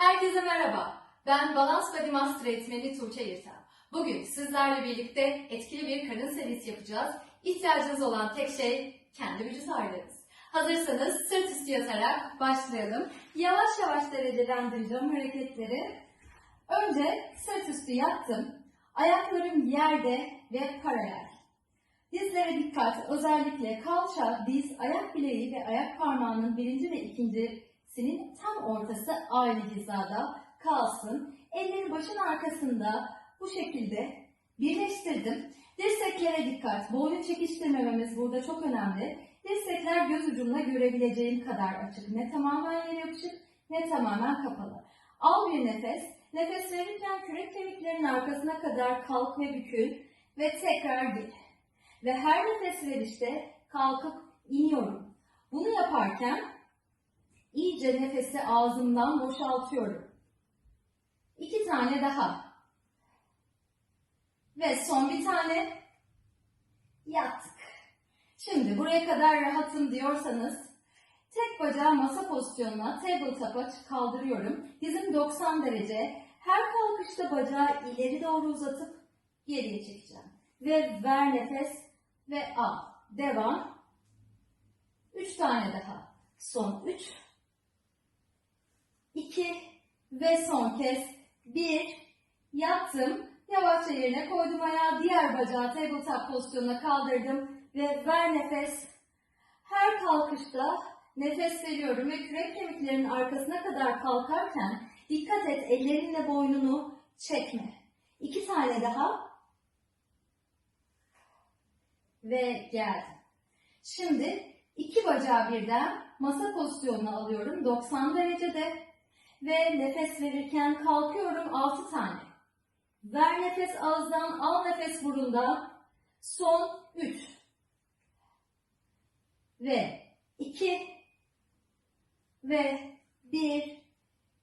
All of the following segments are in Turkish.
Herkese merhaba. Ben Balans Body Master eğitmeni Tuğçe Yırtan. Bugün sizlerle birlikte etkili bir karın serisi yapacağız. İhtiyacınız olan tek şey kendi vücut ağırlığınız. Hazırsanız sırt üstü yatarak başlayalım. Yavaş yavaş derecelendireceğim hareketleri. Önce sırt üstü yattım. Ayaklarım yerde ve paralel. Dizlere dikkat. Özellikle kalça, diz, ayak bileği ve ayak parmağının birinci ve ikincisinin tam ortası aynı hizada kalsın. Elleri başın arkasında bu şekilde birleştirdim. Dirseklere dikkat. Boynu çekiştirmememiz burada çok önemli. Dirsekler göz ucumla görebileceğim kadar açık. Ne tamamen yere yapışık ne tamamen kapalı. Al bir nefes. Nefes verirken kürek kemiklerinin arkasına kadar kalk ve bükül ve tekrar gir. Ve her nefes verişte kalkıp iniyorum. Bunu yaparken iyice nefesi ağzımdan boşaltıyorum. İki tane daha. Ve son bir tane yattık. Şimdi buraya kadar rahatım diyorsanız tek bacağı masa pozisyonuna tabletop'a kaldırıyorum. Dizim 90 derece. Her kalkışta bacağı ileri doğru uzatıp geriye çekeceğim. Ve ver nefes ve al. Devam. Üç tane daha. Son üç. İki ve son kez bir. Yattım. Yavaşça yerine koydum ayağı. Diğer bacağı tabletop pozisyonuna kaldırdım. Ve ver nefes. Her kalkışta nefes veriyorum ve kürek kemiklerinin arkasına kadar kalkarken dikkat et ellerinle boynunu çekme. İki tane daha ve geldim. Şimdi iki bacağı birden masa pozisyonuna alıyorum 90 derecede ve nefes verirken kalkıyorum 6 tane. Ver nefes ağızdan, al nefes burundan. Son 3 ve 2 ve 1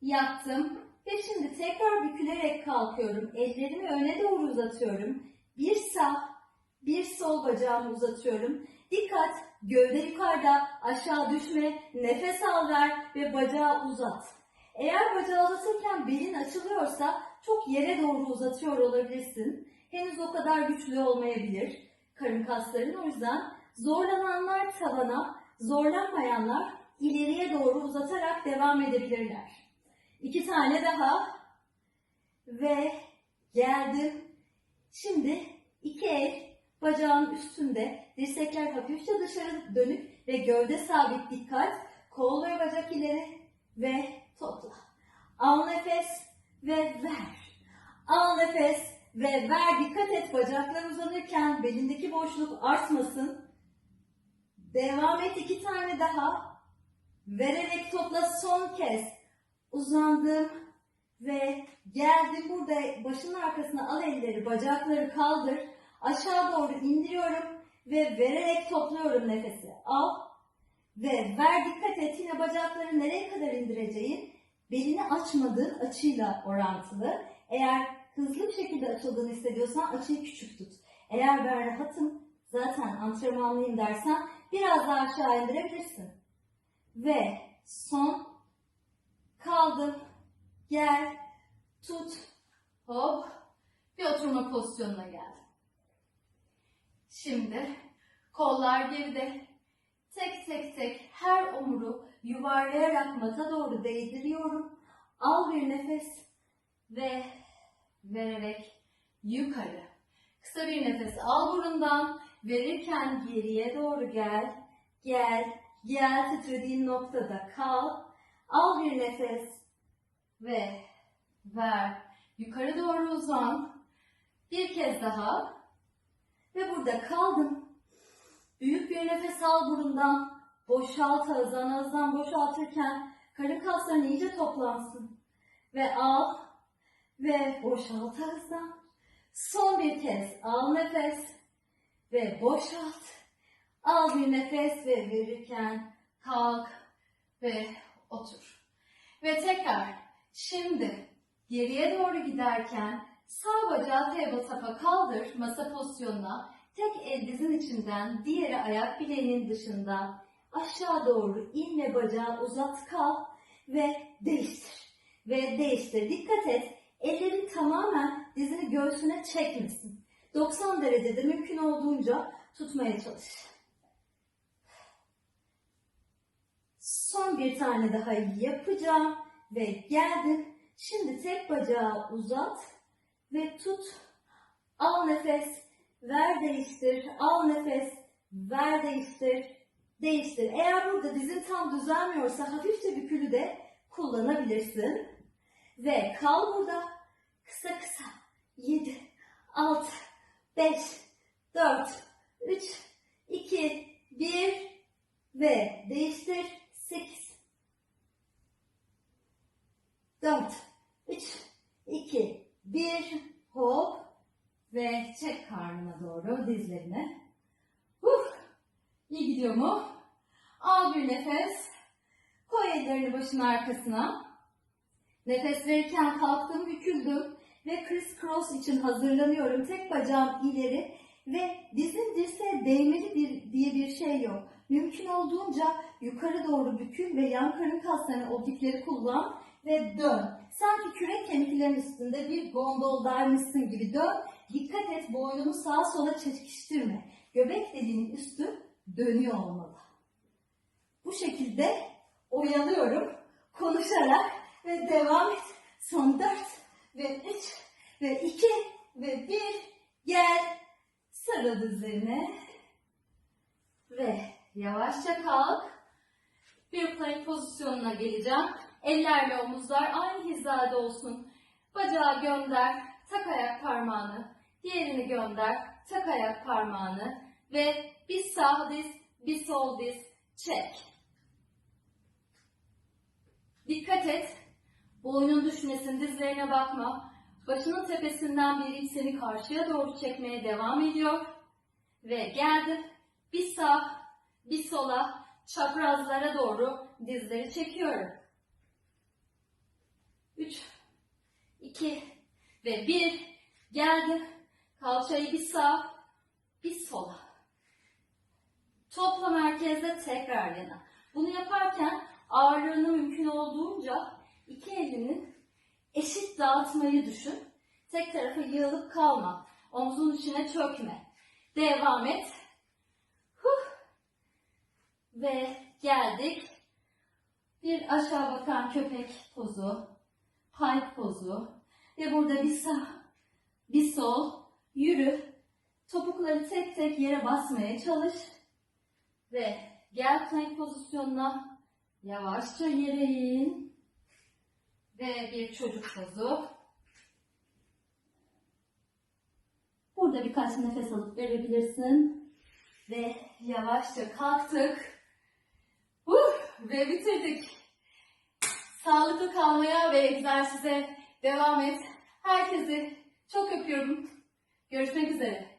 yattım. Ve şimdi tekrar bükülerek kalkıyorum. Ellerimi öne doğru uzatıyorum. Bir sağ, bir sol bacağımı uzatıyorum. Dikkat, gövde yukarıda, aşağı düşme, nefes al ver ve bacağı uzat. Eğer bacağı uzatırken belin açılıyorsa çok yere doğru uzatıyor olabilirsin. Henüz o kadar güçlü olmayabilir karın kasların. O yüzden zorlananlar tavana, zorlanmayanlar ileriye doğru uzatarak devam edebilirler. İki tane daha ve geldim. Şimdi iki el bacağın üstünde, dirsekler hafifçe dışarı dönük ve gövde sabit dikkat. Kol ve bacak ileri ve topla. Al nefes ve ver. Al nefes ve ver. Dikkat et bacaklar uzanırken belindeki boşluk artmasın. Devam et iki tane daha. Vererek topla son kez. Uzandım ve geldim burada başın arkasına al elleri, bacakları kaldır. Aşağı doğru indiriyorum ve vererek topluyorum nefesi. Al ve ver dikkat et yine bacakları nereye kadar indireceğin belini açmadığın açıyla orantılı. Eğer hızlı bir şekilde açıldığını hissediyorsan açıyı küçük tut. Eğer ben rahatım zaten antrenmanlıyım dersen biraz daha aşağı indirebilirsin. Ve son kaldım gel tut hop bir oturma pozisyonuna geldim. Şimdi kollar geride tek tek her omuru yuvarlayarak mata doğru değdiriyorum. Al bir nefes ve vererek yukarı. Kısa bir nefes al burundan. Verirken geriye doğru gel. Gel. Gel titrediğin noktada kal. Al bir nefes ve ver. Yukarı doğru uzan. Bir kez daha. Ve burada kaldım. Büyük bir nefes al burundan. Boşalt ağızdan. Ağızdan boşaltırken karın kasların iyice toplansın. Ve al. Ve boşalt ağızdan. Son bir kez al nefes. Ve boşalt. Al bir nefes ve verirken kalk ve otur. Ve tekrar şimdi geriye doğru giderken sağ bacağı tabletop'a kaldır masa pozisyonuna. Tek el dizin içinden, diğeri ayak bileğinin dışında. Aşağı doğru in bacağı uzat kal ve değiştir. ve değiştir. Dikkat et. Ellerin tamamen dizini göğsüne çekmesin. 90 derecede mümkün olduğunca tutmaya çalış. Son bir tane daha yapacağım ve geldim. Şimdi tek bacağı uzat ve tut. Al nefes, ver değiştir. Al nefes, ver değiştir. Değiştir. Eğer burada dizin tam düzelmiyorsa hafifçe bükülü de kullanabilirsin. Ve kal burada. Kısa kısa. 7, 6, 5, 4, 3, 2, 1 ve değiştir. 8, 4, 3, 2, 1 hop ve çek karnına doğru dizlerini. İyi gidiyor mu? Al bir nefes. Koy ellerini başın arkasına. Nefes verirken kalktım, büküldüm ve criss cross için hazırlanıyorum. Tek bacağım ileri ve dizin dirseğe değmeli bir, diye bir şey yok. Mümkün olduğunca yukarı doğru bükül ve yan karın kaslarını oblikleri kullan ve dön. Sanki kürek kemiklerin üstünde bir gondoldaymışsın gibi dön. Dikkat et boynunu sağa sola çekiştirme. Göbek deliğinin üstü dönüyor olmalı. Bu şekilde oyalıyorum konuşarak ve devam et. Son dört ve üç ve iki ve bir gel. Sarıl dizlerine ve yavaşça kalk. Bir plank pozisyonuna geleceğim. Eller ve omuzlar aynı hizada olsun. Bacağı gönder, tak ayak parmağını. Diğerini gönder, tak ayak parmağını. Ve bir sağ diz, bir sol diz, çek. Dikkat et. Boynun düşmesin, dizlerine bakma. Başının tepesinden bir seni karşıya doğru çekmeye devam ediyor. Ve geldim. Bir sağ, bir sola, çaprazlara doğru dizleri çekiyorum. 3, 2 ve 1. Geldim. Kalçayı bir sağ, bir sola. Topla merkezde tekrar yana. Bunu yaparken ağırlığını mümkün olduğunca iki elinin eşit dağıtmayı düşün. Tek tarafa yığılıp kalma. Omzun içine çökme. Devam et. Huh. Ve geldik. Bir aşağı bakan köpek pozu. Pike pozu. Ve burada bir sağ, bir sol. Yürü. Topukları tek tek yere basmaya çalış. Ve gel plank pozisyonuna. Yavaşça yere in. Ve bir çocuk pozu. Burada birkaç nefes alıp verebilirsin. Ve yavaşça kalktık. Uh, ve bitirdik. Sağlıklı kalmaya ve egzersize devam et. Herkesi çok öpüyorum. Görüşmek üzere.